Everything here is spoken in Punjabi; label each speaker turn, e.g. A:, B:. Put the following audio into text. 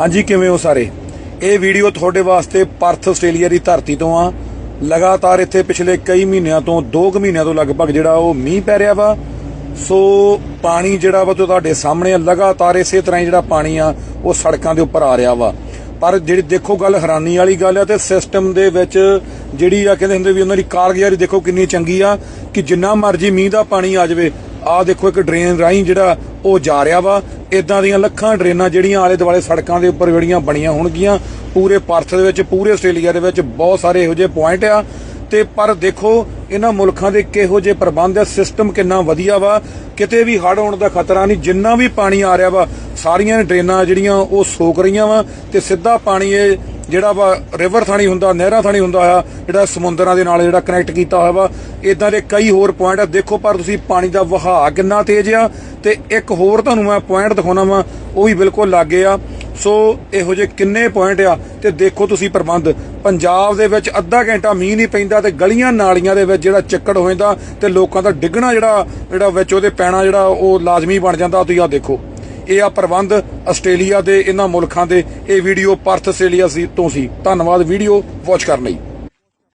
A: ਹਾਂਜੀ ਕਿਵੇਂ ਹੋ ਸਾਰੇ? ਇਹ ਵੀਡੀਓ ਤੁਹਾਡੇ ਵਾਸਤੇ ਪਰਥ ਆਸਟ੍ਰੇਲੀਆ ਦੀ ਧਰਤੀ ਤੋਂ ਆ। ਲਗਾਤਾਰ ਇੱਥੇ ਪਿਛਲੇ ਕਈ ਮਹੀਨਿਆਂ ਤੋਂ 2 ਕੁ ਮਹੀਨਿਆਂ ਤੋਂ ਲਗਭਗ ਜਿਹੜਾ ਉਹ ਮੀਂਹ ਪੈ ਰਿਹਾ ਵਾ। ਸੋ ਪਾਣੀ ਜਿਹੜਾ ਵਾ ਤੁਹਾਡੇ ਸਾਹਮਣੇ ਆ, ਲਗਾਤਾਰ ਇਸੇ ਤਰ੍ਹਾਂ ਹੀ ਜਿਹੜਾ ਪਾਣੀ ਆ ਉਹ ਸੜਕਾਂ ਦੇ ਉੱਪਰ ਆ ਰਿਹਾ ਵਾ। ਪਰ ਜਿਹੜੀ ਦੇਖੋ ਗੱਲ ਹੈਰਾਨੀ ਵਾਲੀ ਗੱਲ ਆ ਤੇ ਸਿਸਟਮ ਦੇ ਵਿੱਚ ਜਿਹੜੀ ਆ ਕਹਿੰਦੇ ਹੁੰਦੇ ਵੀ ਉਹਨਾਂ ਦੀ ਕਾਰਗੁਜ਼ਾਰੀ ਦੇਖੋ ਕਿੰਨੀ ਚੰਗੀ ਆ ਕਿ ਜਿੰਨਾ ਮਰਜ਼ੀ ਮੀਂਹ ਦਾ ਪਾਣੀ ਆ ਜਾਵੇ ਆ ਦੇਖੋ ਇੱਕ ਡਰੇਨ ਰਾਹੀਂ ਜਿਹੜਾ ਉਹ ਜਾ ਰਿਹਾ ਵਾ। ਇਦਾਂ ਦੀਆਂ ਲੱਖਾਂ ਡਰੇਨਾਂ ਜਿਹੜੀਆਂ ਆਲੇ ਦੁਆਲੇ ਸੜਕਾਂ ਦੇ ਉੱਪਰ ਜਿਹੜੀਆਂ ਬਣੀਆਂ ਹੋਣਗੀਆਂ, ਪੂਰੇ ਭਾਰਤ ਦੇ ਵਿੱਚ, ਪੂਰੇ ਆਸਟ੍ਰੇਲੀਆ ਦੇ ਵਿੱਚ ਬਹੁਤ ਸਾਰੇ ਇਹੋ ਜਿਹੇ ਪੁਆਇੰਟ ਆ। ਤੇ ਪਰ ਦੇਖੋ, ਇਹਨਾਂ ਮੁਲਕਾਂ ਦੇ ਕਿਹੋ ਜਿਹੇ ਪ੍ਰਬੰਧ ਆ, ਸਿਸਟਮ ਕਿੰਨਾ ਵਧੀਆ ਵਾ, ਕਿਤੇ ਵੀ ਹੜ੍ਹ ਆਉਣ ਦਾ ਖਤਰਾ ਨਹੀਂ, ਜਿੰਨਾ ਵੀ ਪਾਣੀ ਆ ਰਿਹਾ ਵਾ, ਸਾਰੀਆਂ ਡਰੇਨਾਂ ਜਿਹੜੀਆਂ ਉਹ ਸੋਕ ਰਹੀਆਂ ਵਾ, ਤੇ ਸਿੱਧਾ ਪਾਣੀ ਇਹ ਜਿਹੜਾ ਵਾ ਰਿਵਰ ਥਾਣੀ ਹੁੰਦਾ, ਨਹਿਰਾਂ ਥਾਣੀ ਹੁੰਦਾ ਆ ਜਿਹੜਾ ਸਮੁੰਦਰਾਂ ਦੇ ਨਾਲ ਜਿਹੜਾ ਕਨੈਕਟ ਕੀਤਾ ਹੋਇਆ ਵਾ ਇਦਾਂ ਦੇ ਕਈ ਹੋਰ ਪੁਆਇੰਟ ਆ। ਦੇਖੋ ਪਰ ਤੁਸੀਂ ਪਾਣੀ ਦਾ ਵਹਾਅ ਕਿੰਨਾ ਤੇਜ਼ ਆ ਤੇ ਇੱਕ ਹੋਰ ਤੁਹਾਨੂੰ ਮੈਂ ਪੁਆਇੰਟ ਦਿਖਾਉਣਾ ਵਾ, ਉਹ ਵੀ ਬਿਲਕੁਲ ਲਾਗੇ ਆ। ਸੋ ਇਹੋ ਜਿਹੇ ਕਿੰਨੇ ਪੁਆਇੰਟ ਆ ਤੇ ਦੇਖੋ ਤੁਸੀਂ ਪ੍ਰਬੰਧ। ਪੰਜਾਬ ਦੇ ਵਿੱਚ ਅੱਧਾ ਘੰਟਾ ਮੀਂਹ ਨਹੀਂ ਪੈਂਦਾ ਤੇ ਗਲੀਆਂ ਨਾਲੀਆਂ ਦੇ ਵਿੱਚ ਜਿਹੜਾ ਚੱਕੜ ਹੋ ਜਾਂਦਾ ਤੇ ਲੋਕਾਂ ਦਾ ਡਿੱਗਣਾ ਜਿਹੜਾ ਜਿਹੜਾ ਵਿੱਚ ਉਹਦੇ ਪੈਣਾ ਜਿਹੜਾ ਉਹ ਲਾਜ਼ਮੀ ਬਣ ਜਾਂਦਾ, ਤੁਸੀਂ ਆ ਦੇਖੋ। ਇਹ ਆ ਪ੍ਰਬੰਧ ਆਸਟ੍ਰੇਲੀਆ ਦੇ ਇਹਨਾਂ ਮੁਲਕਾਂ ਦੇ। ਇਹ ਵੀਡੀਓ ਪਰਥ ਆਸਟ੍ਰੇਲੀਆ ਸੀ ਤੋਂ ਸੀ। ਧੰਨਵਾਦ ਵੀਡੀਓ ਵਾਚ ਕਰਨ ਲਈ।